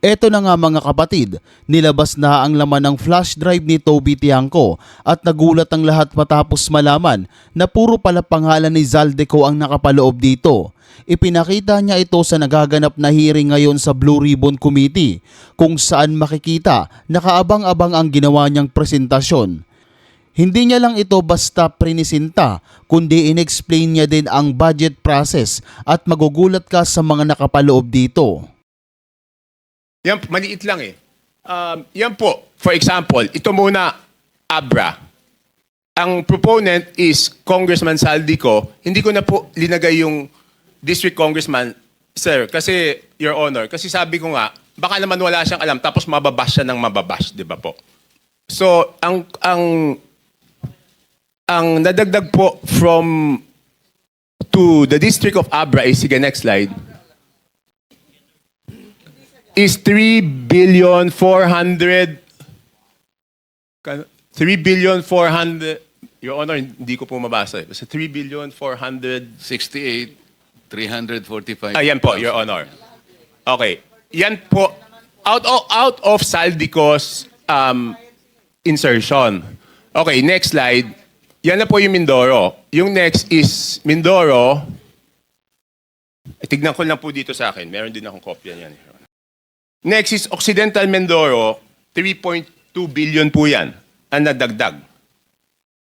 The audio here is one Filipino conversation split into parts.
Eto na nga mga kapatid, nilabas na ang laman ng flash drive ni Toby Tiangco at nagulat ang lahat matapos malaman na puro pala pangalan ni Zaldeco ang nakapaloob dito. Ipinakita niya ito sa nagaganap na hearing ngayon sa Blue Ribbon Committee kung saan makikita nakaabang-abang ang ginawa niyang presentasyon. Hindi niya lang ito basta prinisinta, kundi inexplain niya din ang budget process at magugulat ka sa mga nakapaloob dito. Yan, maliit lang eh. Um, yan po, for example, ito muna, Abra. Ang proponent is Congressman Saldico. Hindi ko na po linagay yung district congressman, sir, kasi, Your Honor, kasi sabi ko nga, baka naman wala siyang alam, tapos mababash siya ng mababash, di ba po? So, ang, ang, ang nadagdag po from to the district of Abra is, sige, next slide is 3 billion 400 Kan- 3 billion 400 Your Honor, hindi ko po mabasa. eh. Basta 3 billion 400 68, 345. Ayan po, Your Honor. Okay. Yan po out of out of Saldico's um, insertion. Okay, next slide. Yan na po yung Mindoro. Yung next is Mindoro. Eh, tignan ko lang po dito sa akin. Meron din akong kopya niyan. Next is Occidental Mindoro. 3.2 billion po yan ang nadagdag.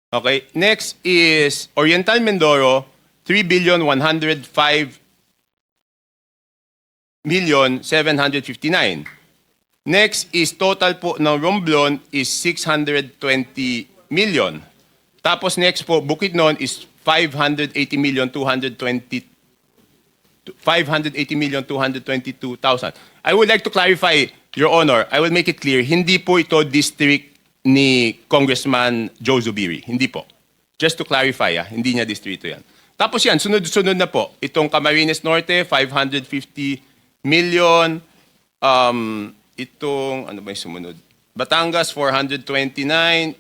Okay. Next is Oriental Mindoro. 3 billion 105 million 759. Next is total po ng Romblon is 620 million. Tapos next po, Bukidnon is 580 million 220 580 million 222,000. I would like to clarify, Your Honor, I will make it clear, hindi po ito district ni Congressman Joe Zubiri. Hindi po. Just to clarify, ah, hindi niya distrito yan. Tapos yan, sunod-sunod na po. Itong Camarines Norte, 550 million. Um, itong, ano ba yung sumunod? Batangas, 429.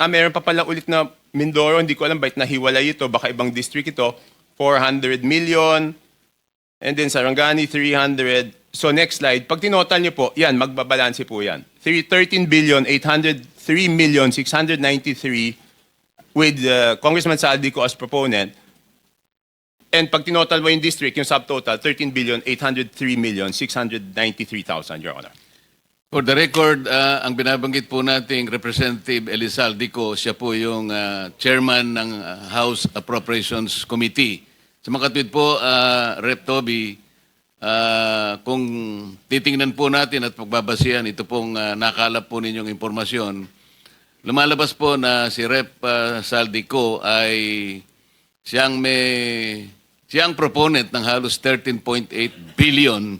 Ah, meron pa pala ulit na Mindoro. Hindi ko alam bakit nahiwalay ito. Baka ibang district ito. 400 million. And then Sarangani, 300. So next slide, pag tinotal niyo po, yan, magbabalanse po yan. 3, 13 billion, 803 million, 693 with uh, Congressman Saldico as proponent. And pag tinotal mo yung district, yung subtotal, 13 billion, 803 million, 693,000, Your Honor. For the record, ah, ang binabanggit po nating Representative Elizaldico, siya po yung ah, chairman ng ah, House Appropriations Committee. Sa mga katwid po, ah, Rep. Toby, ah, kung titingnan po natin at pagbabasihan, ito pong ah, nakalap po ninyong impormasyon, lumalabas po na si Rep. ah, Saldico ay siyang may siyang proponent ng halos 13.8 billion.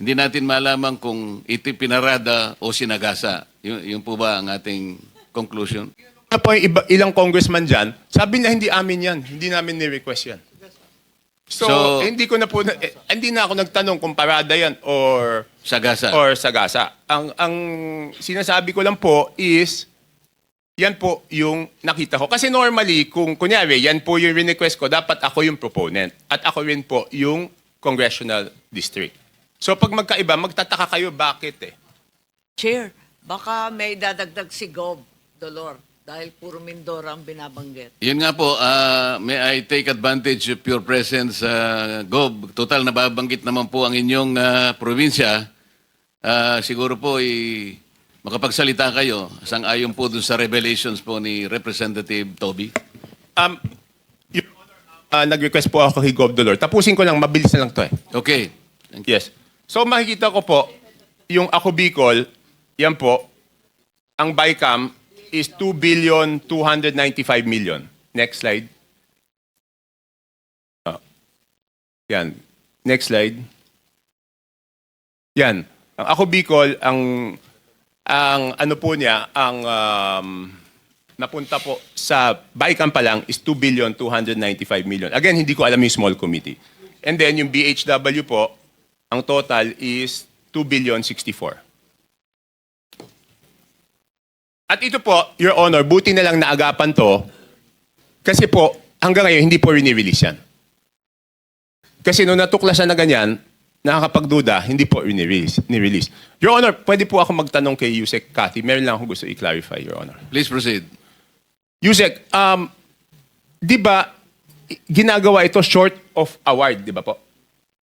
Hindi natin malaman kung ito pinarada o sinagasa. Yun, yun po ba ang ating conclusion? Iba, ilang congressman dyan, sabi na hindi amin yan. Hindi namin ni-request yan. So, So- eh, hindi ko na po, na- eh, hindi na ako nagtanong kung parada yan or Sagasa. or sagasa. Ang ang sinasabi ko lang po is yan po yung nakita ko. Kasi normally, kung kunyari, yan po yung request ko, dapat ako yung proponent. At ako rin po yung congressional district. So pag magkaiba, magtataka kayo bakit eh. Chair, baka may dadagdag si Gob, Dolor, dahil puro Mindoro ang binabanggit. Yun nga po, ah, may I take advantage of your presence, sa Gob. Total, nababanggit naman po ang inyong ah, probinsya. Ah, siguro po, i- makapagsalita kayo sang ayon po dun sa revelations po ni Representative Toby. Um, Your Honor, ah, nag-request po ako kay Gov. Dolor. Tapusin ko lang, mabilis na lang to eh. Okay. Thank you. Yes. So makikita ko po, yung Ako Bicol, yan po, ang BICAM is 2 billion 295 million. Next slide. Ah. Yan. Next slide. Yan. Ako Bicol, ang ang ano po niya, ang um, napunta po sa BICAM pa lang is 2 billion 295 million. Again, hindi ko alam yung small committee. And then yung BHW po, ang total is 2 billion 64. At ito po, Your Honor, buti na lang naagapan to kasi po, hanggang ngayon, hindi po rini-release yan. Kasi nung natuklasan na ganyan, nakakapagduda, hindi po ni-release. ni-release. Your Honor, pwede po ako magtanong kay Yusek Cathy. Meron lang ako gusto i-clarify, Your Honor. Please proceed. Yusek, um, di ba ginagawa ito short of award, di ba po?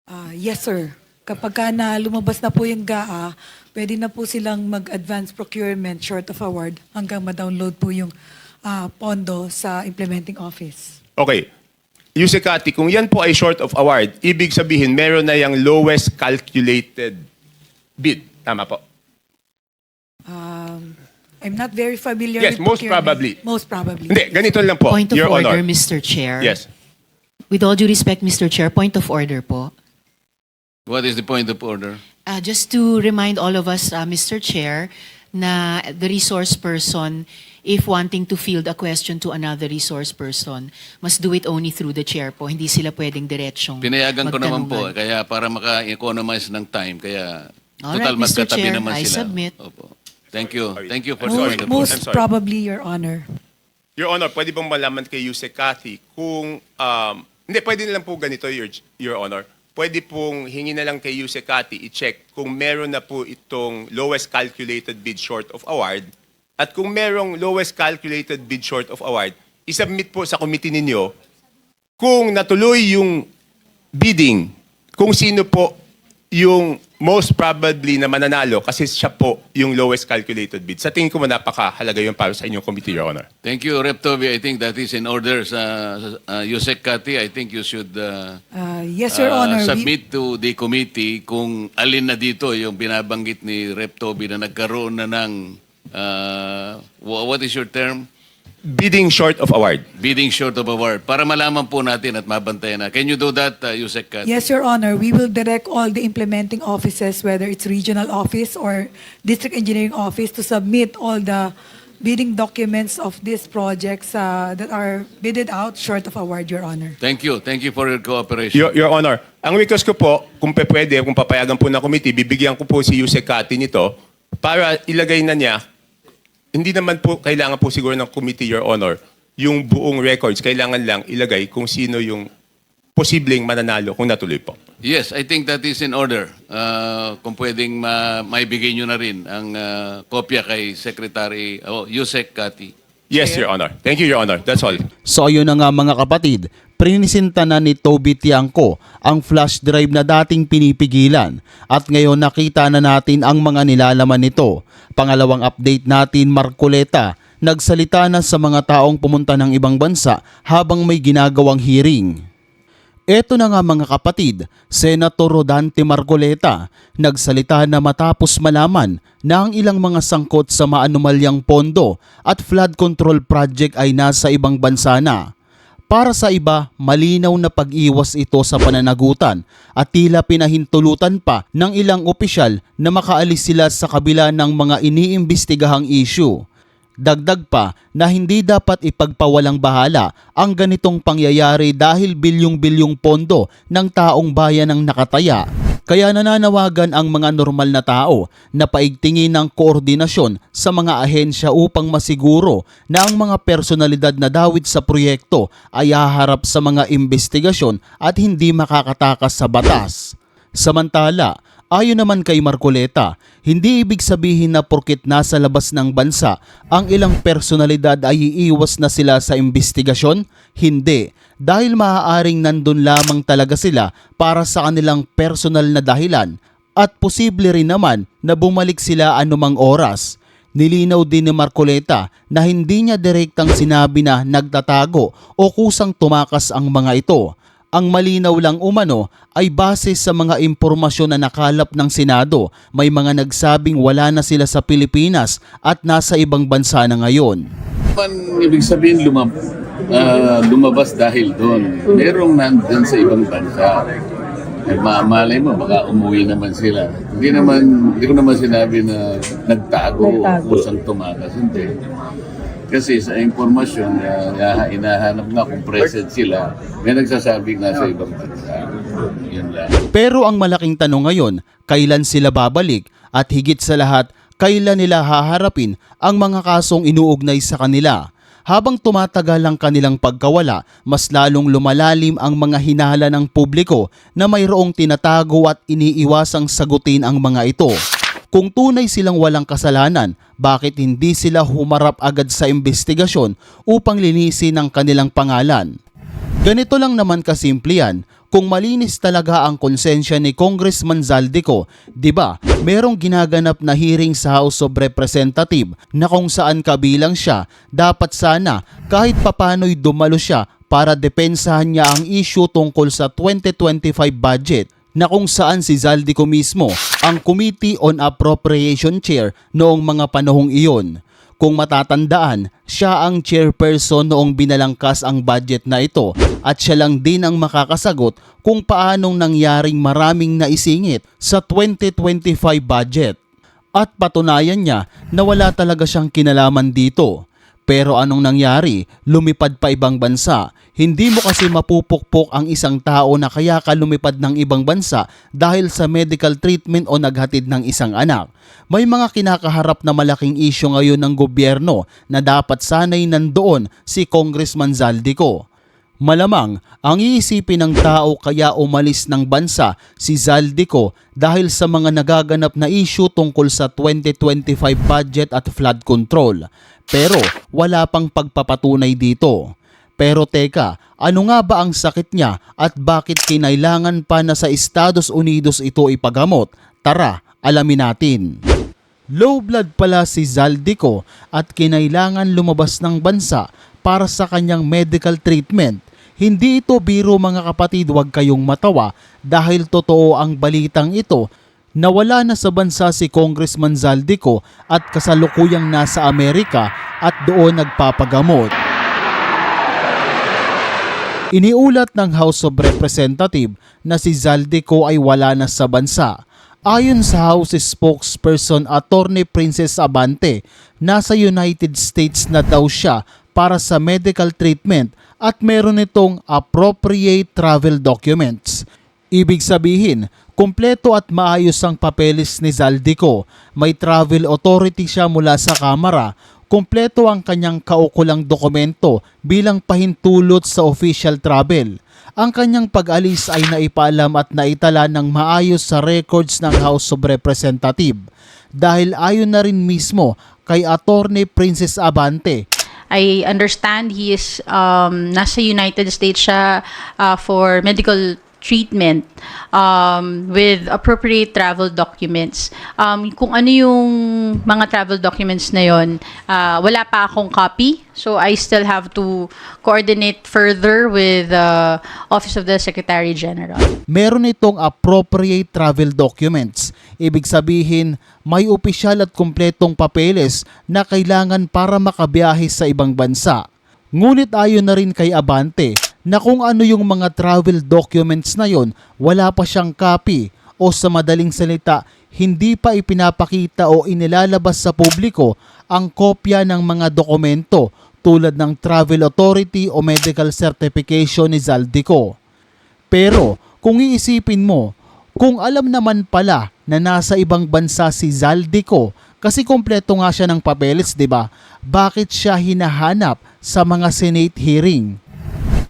Ah, yes, sir. Kapag ka na lumabas na po yung GAA, pwede na po silang mag-advance procurement short of award hanggang ma-download po yung ah, pondo sa implementing office. Okay. Yusek Cathy, kung yan po ay short of award, ibig sabihin meron na yung lowest calculated bid. Tama po. Um, I'm not very familiar Yes, with most procurement. probably. Most probably. Hindi, ganito lang po, Point of Your order, Honor. Mr. Chair. Yes. With all due respect, Mr. Chair, point of order po. What is the point of order? Uh, just to remind all of us, uh, Mr. Chair, na the resource person, if wanting to field a question to another resource person, must do it only through the chair po. Hindi sila pwedeng diretsyong Pinayagan ko naman po, magtanungan. kaya para maka-economize ng time, kaya Alright, total Mr. magkatabi Chair, naman I sila. submit. Opo. Thank you. Thank you for the sorry. point of Most, order. most sorry. probably, Your Honor. Your Honor, pwede bang malaman kay Yusek Cathy kung, um, hindi, pwede na lang po ganito, Your, Your Honor. Pwede pong hingi na lang kay Yusek Cathy i-check kung meron na po itong lowest calculated bid short of award. At kung merong lowest calculated bid short of award, isubmit po sa committee ninyo kung natuloy yung bidding, kung sino po yung most probably na mananalo kasi siya po yung lowest calculated bid. Sa tingin ko mo napakahalaga yun para sa inyong committee, Your Honor. Thank you, Rep. Toby. I think that is in order. Sa uh, Yusek Kati, I think you should uh, Ah, yes, Your uh, Honor. We- submit to the committee kung alin na dito yung binabanggit ni Rep. Toby na nagkaroon na ng, uh, wha- what is your term? Bidding short of award. Bidding short of award. Para malaman po natin at mabantayan na. Can you do that, uh, Yusek Kati? Yes, Your Honor. We will direct all the implementing offices, whether it's regional office or district engineering office, to submit all the bidding documents of these projects uh, that are bidded out short of award, Your Honor. Thank you. Thank you for your cooperation. Your, Your Honor, ang request ko po, kung pe- pwede, kung papayagan po ng committee, bibigyan ko po si Yusek Kati nito para ilagay na niya, hindi naman po kailangan po siguro ng committee, Your Honor, yung buong records, kailangan lang ilagay kung sino yung posibleng mananalo kung natuloy po. Yes, I think that is in order. Uh, kung pwedeng ma maibigay nyo na rin ang uh, kopya kay Secretary oh, Yusek Kati. Yes, Your Honor. Thank you, Your Honor. That's all. So ayun na nga mga kapatid, prinisinta na ni Toby Tiangco ang flash drive na dating pinipigilan at ngayon nakita na natin ang mga nilalaman nito. Pangalawang update natin Marcoleta, nagsalita na sa mga taong pumunta ng ibang bansa habang may ginagawang hearing. Eto na nga mga kapatid, Senator Rodante Marcoleta nagsalita na matapos malaman na ang ilang mga sangkot sa maanumalyang pondo at flood control project ay nasa ibang bansa na. Para sa iba, malinaw na pag-iwas ito sa pananagutan at tila pinahintulutan pa ng ilang opisyal na makaalis sila sa kabila ng mga iniimbestigahang issue. Dagdag pa na hindi dapat ipagpawalang bahala ang ganitong pangyayari dahil bilyong-bilyong pondo ng taong bayan ang nakataya. Kaya nananawagan ang mga normal na tao na paigtingin ng koordinasyon sa mga ahensya upang masiguro na ang mga personalidad na dawit sa proyekto ay haharap sa mga investigasyon at hindi makakatakas sa batas. Samantala, ayon naman kay Marcoleta, hindi ibig sabihin na porkit nasa labas ng bansa ang ilang personalidad ay iiwas na sila sa investigasyon? Hindi, dahil maaaring nandun lamang talaga sila para sa kanilang personal na dahilan at posible rin naman na bumalik sila anumang oras. Nilinaw din ni Marcoleta na hindi niya direktang sinabi na nagtatago o kusang tumakas ang mga ito. Ang malinaw lang umano ay base sa mga impormasyon na nakalap ng Senado. May mga nagsabing wala na sila sa Pilipinas at nasa ibang bansa na ngayon. Man, ibig sabihin lumab ah, lumabas dahil doon. Merong nandun sa ibang bansa. Eh, ma- malay mo, baka umuwi naman sila. Hindi naman, hindi ko naman sinabi na nagtago, Nagtago. o kusang tumakas. Hindi. Kasi sa impormasyon na na- hinahanap nga kung present sila, may nagsasabing nasa ibang bansa. Yun lang. Pero ang malaking tanong ngayon, kailan sila babalik at higit sa lahat, kailan nila haharapin ang mga kasong inuugnay sa kanila. Habang tumatagal ang kanilang pagkawala, mas lalong lumalalim ang mga hinahala ng publiko na mayroong tinatago at iniiwasang sagutin ang mga ito. Kung tunay silang walang kasalanan, bakit hindi sila humarap agad sa investigasyon upang linisin ang kanilang pangalan? Ganito lang naman kasimple yan. Kung malinis talaga ang konsensya ni Congressman Zaldico, 'di ba? Merong ginaganap na hearing sa House of Representative na kung saan kabilang siya, dapat sana kahit papano'y dumalo siya para depensahan niya ang issue tungkol sa 2025 budget na kung saan si Zaldico mismo ang Committee on Appropriation Chair noong mga panahong iyon. Kung matatandaan, siya ang chairperson noong binalangkas ang budget na ito at siya lang din ang makakasagot kung paanong nangyaring maraming naisingit sa 2025 budget. At patunayan niya na wala talaga siyang kinalaman dito. Pero anong nangyari? Lumipad pa ibang bansa. Hindi mo kasi mapupukpok ang isang tao na kaya ka lumipad ng ibang bansa dahil sa medical treatment o naghatid ng isang anak. May mga kinakaharap na malaking isyu ngayon ng gobyerno na dapat sanay nandoon si Congressman Zaldico. Malamang ang iisipin ng tao kaya umalis ng bansa si Zaldico dahil sa mga nagaganap na issue tungkol sa 2025 budget at flood control. Pero wala pang pagpapatunay dito. Pero teka, ano nga ba ang sakit niya at bakit kinailangan pa na sa Estados Unidos ito ipagamot? Tara, alamin natin. Low blood pala si Zaldico at kinailangan lumabas ng bansa para sa kanyang medical treatment. Hindi ito biro mga kapatid, huwag kayong matawa dahil totoo ang balitang ito na wala na sa bansa si Congressman Zaldico at kasalukuyang nasa Amerika at doon nagpapagamot. Iniulat ng House of Representative na si Zaldico ay wala na sa bansa. Ayon sa House spokesperson Attorney Princess Abante, nasa United States na daw siya para sa medical treatment at meron itong appropriate travel documents. Ibig sabihin, kumpleto at maayos ang papeles ni Zaldico. May travel authority siya mula sa Kamara. Kumpleto ang kanyang kaukulang dokumento bilang pahintulot sa official travel. Ang kanyang pag-alis ay naipaalam at naitala ng maayos sa records ng House of Representative. Dahil ayon na rin mismo kay Attorney Princess Abante I understand he is um, nasa United States siya uh, for medical treatment um, with appropriate travel documents. Um, kung ano yung mga travel documents na yon, uh, wala pa akong copy. So I still have to coordinate further with the Office of the Secretary General. meron itong appropriate travel documents. Ibig sabihin, may opisyal at kumpletong papeles na kailangan para makabiyahe sa ibang bansa. Ngunit ayon na rin kay Abante na kung ano yung mga travel documents na yon, wala pa siyang copy o sa madaling salita, hindi pa ipinapakita o inilalabas sa publiko ang kopya ng mga dokumento tulad ng travel authority o medical certification ni Zaldico. Pero kung iisipin mo, kung alam naman pala na nasa ibang bansa si Zaldico kasi kompleto nga siya ng papeles, 'di ba? Bakit siya hinahanap sa mga Senate hearing?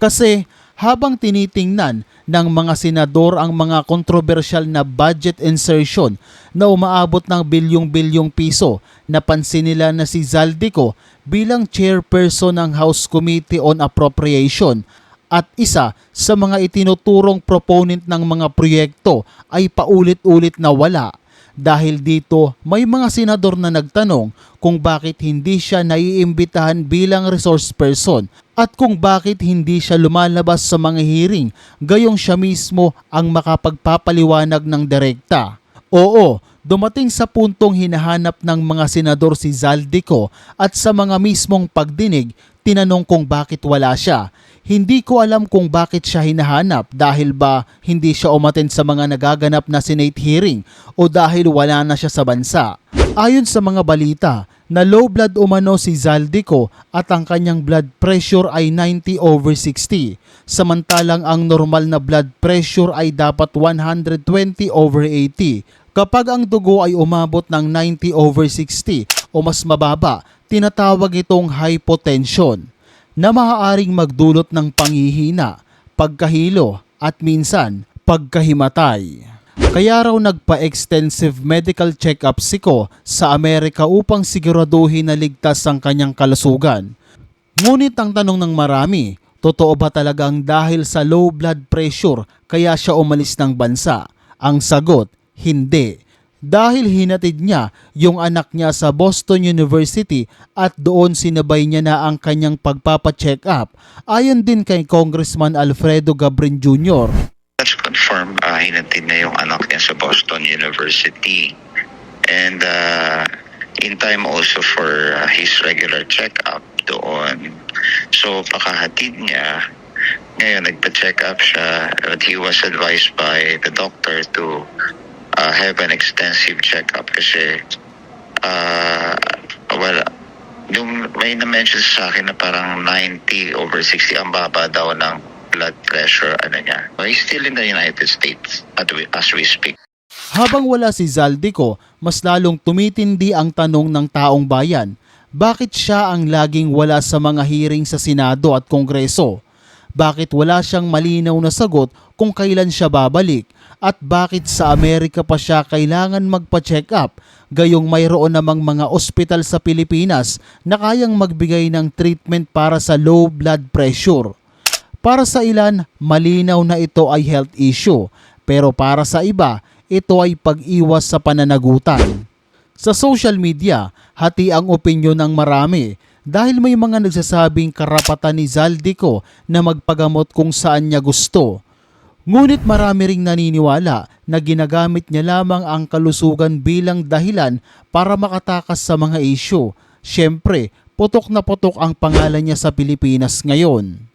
Kasi habang tinitingnan ng mga senador ang mga kontrobersyal na budget insertion na umaabot ng bilyong-bilyong piso, napansin nila na si Zaldico bilang chairperson ng House Committee on Appropriation at isa sa mga itinuturong proponent ng mga proyekto ay paulit-ulit na wala. Dahil dito, may mga senador na nagtanong kung bakit hindi siya naiimbitahan bilang resource person at kung bakit hindi siya lumalabas sa mga hearing gayong siya mismo ang makapagpapaliwanag ng direkta. Oo, dumating sa puntong hinahanap ng mga senador si Zaldico at sa mga mismong pagdinig, tinanong kung bakit wala siya. Hindi ko alam kung bakit siya hinahanap dahil ba hindi siya umaten sa mga nagaganap na Senate hearing o dahil wala na siya sa bansa. Ayon sa mga balita, na low blood umano si Zaldico at ang kanyang blood pressure ay 90 over 60. Samantalang ang normal na blood pressure ay dapat 120 over 80. Kapag ang dugo ay umabot ng 90 over 60 o mas mababa, tinatawag itong hypotension na maaaring magdulot ng pangihina, pagkahilo at minsan pagkahimatay. Kaya raw nagpa-extensive medical check-up si Ko sa Amerika upang siguraduhin na ligtas ang kanyang kalusugan. Ngunit ang tanong ng marami, totoo ba talagang dahil sa low blood pressure kaya siya umalis ng bansa? Ang sagot, hindi. Dahil hinatid niya yung anak niya sa Boston University at doon sinabay niya na ang kanyang pagpapacheck up. Ayon din kay Congressman Alfredo Gabrin Jr. That's confirmed. Uh, hinatid na yung anak niya sa Boston University. And uh, in time also for uh, his regular checkup doon. So, pakahatid niya. Ngayon, nagpa-check up siya. But he was advised by the doctor to uh, have an extensive checkup kasi uh, wala yung may na-mention sa akin na parang 90 over 60 ang baba daw ng blood pressure ano niya. He's still in the United States as we speak. Habang wala si Zaldico, mas lalong tumitindi ang tanong ng taong bayan. Bakit siya ang laging wala sa mga hearing sa Senado at Kongreso? Bakit wala siyang malinaw na sagot kung kailan siya babalik? At bakit sa Amerika pa siya kailangan magpa-check up? Gayong mayroon namang mga ospital sa Pilipinas na kayang magbigay ng treatment para sa low blood pressure. Para sa ilan, malinaw na ito ay health issue, pero para sa iba, ito ay pag-iwas sa pananagutan. Sa social media, hati ang opinyon ng marami dahil may mga nagsasabing karapatan ni Zaldico na magpagamot kung saan niya gusto. Ngunit marami ring naniniwala na ginagamit niya lamang ang kalusugan bilang dahilan para makatakas sa mga isyu. Siyempre, putok na putok ang pangalan niya sa Pilipinas ngayon.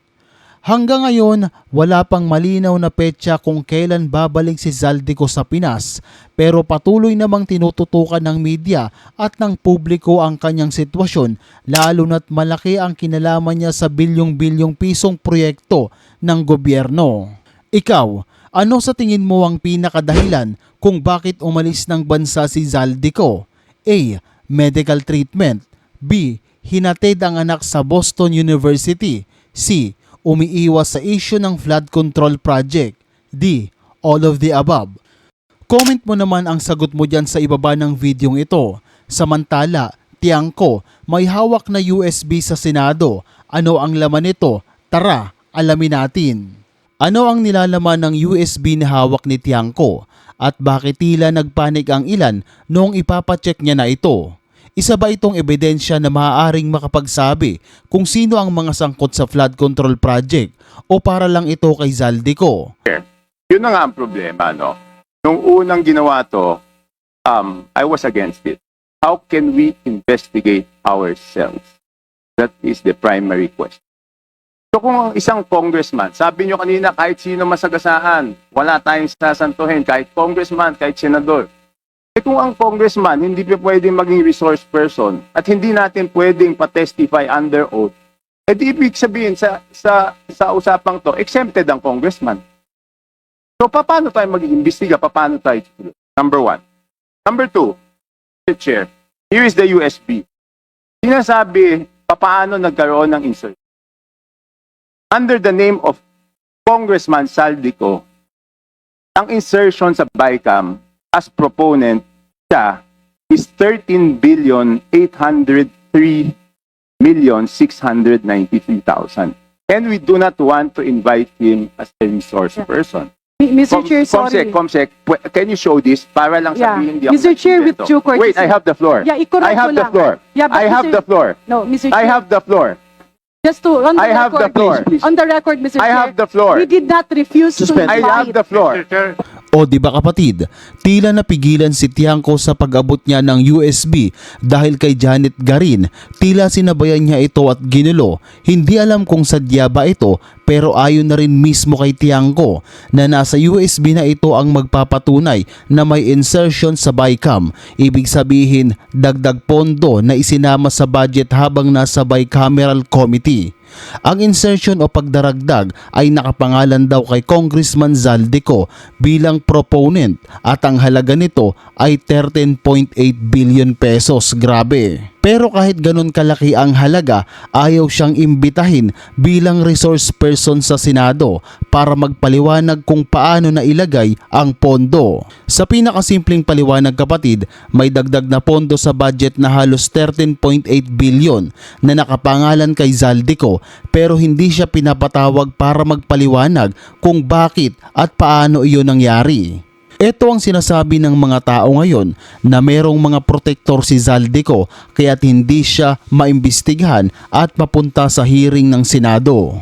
Hanggang ngayon, wala pang malinaw na petsa kung kailan babalik si Zaldico sa Pinas pero patuloy namang tinututukan ng media at ng publiko ang kanyang sitwasyon lalo na't malaki ang kinalaman niya sa bilyong-bilyong pisong proyekto ng gobyerno. Ikaw, ano sa tingin mo ang pinakadahilan kung bakit umalis ng bansa si Zaldico? A. Medical treatment B. Hinatid ang anak sa Boston University C umiiwas sa issue ng flood control project. D. All of the above. Comment mo naman ang sagot mo dyan sa ibaba ng videong ito. Samantala, tiyang ko, may hawak na USB sa Senado. Ano ang laman nito? Tara, alamin natin. Ano ang nilalaman ng USB na hawak ni Tiangco? At bakit tila nagpanik ang ilan noong ipapacheck niya na ito? Isa ba itong ebidensya na maaaring makapagsabi kung sino ang mga sangkot sa flood control project o para lang ito kay Zaldico? Yun na nga ang problema, no? Nung unang ginawa to, um, I was against it. How can we investigate ourselves? That is the primary question. So kung ang isang congressman, sabi nyo kanina kahit sino masagasaan, wala tayong sasantuhin, kahit congressman, kahit senador. Eh kung ang congressman hindi pa pwedeng maging resource person at hindi natin pwedeng pa-testify under oath, eh di ibig sabihin sa, sa, sa usapang to, exempted ang congressman. So, paano tayo mag-iimbestiga? Paano tayo? Number one. Number two. Chair, here is the USB. Sinasabi, paano nagkaroon ng insert? Under the name of Congressman Saldico, ang insertion sa BICAM as proponent siya is 13 billion 803 million 693,000. And we do not want to invite him as a resource person. Mr. Com- Chair, Comsec, sorry. Comsec, pw- can you show this para lang Yeah. sabihin hindi ako Mr. Chair, with due courtesy. Wait, I have the floor. Yeah, I have the lang. floor. Yeah, I have Mr. the floor. No, Mr. I Chair, have the floor. Just to, on the I have the record, floor. on the record, Mr. I Chair, have the floor. we did not refuse to I have the floor. O di ba kapatid, tila napigilan si Tiangco sa pag-abot niya ng USB dahil kay Janet Garin, tila sinabayan niya ito at ginulo. Hindi alam kung sadya ba ito pero ayon na rin mismo kay Tiangco na nasa USB na ito ang magpapatunay na may insertion sa BICAM. Ibig sabihin dagdag pondo na isinama sa budget habang nasa bicameral committee. Ang insertion o pagdaragdag ay nakapangalan daw kay Congressman Zaldico bilang proponent at ang halaga nito ay 13.8 billion pesos. Grabe. Pero kahit ganun kalaki ang halaga, ayaw siyang imbitahin bilang resource person sa Senado para magpaliwanag kung paano na ilagay ang pondo. Sa pinakasimpleng paliwanag kapatid, may dagdag na pondo sa budget na halos 13.8 billion na nakapangalan kay Zaldico pero hindi siya pinapatawag para magpaliwanag kung bakit at paano iyon nangyari. Ito ang sinasabi ng mga tao ngayon na merong mga protektor si Zaldico kaya't hindi siya maimbestigahan at mapunta sa hearing ng Senado.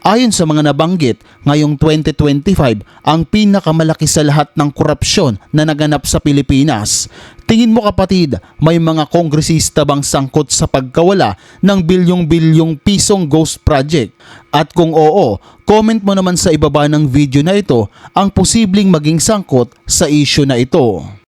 Ayon sa mga nabanggit, ngayong 2025 ang pinakamalaki sa lahat ng korupsyon na naganap sa Pilipinas. Tingin mo kapatid, may mga kongresista bang sangkot sa pagkawala ng bilyong-bilyong pisong ghost project? At kung oo, comment mo naman sa ibaba ng video na ito ang posibleng maging sangkot sa issue na ito.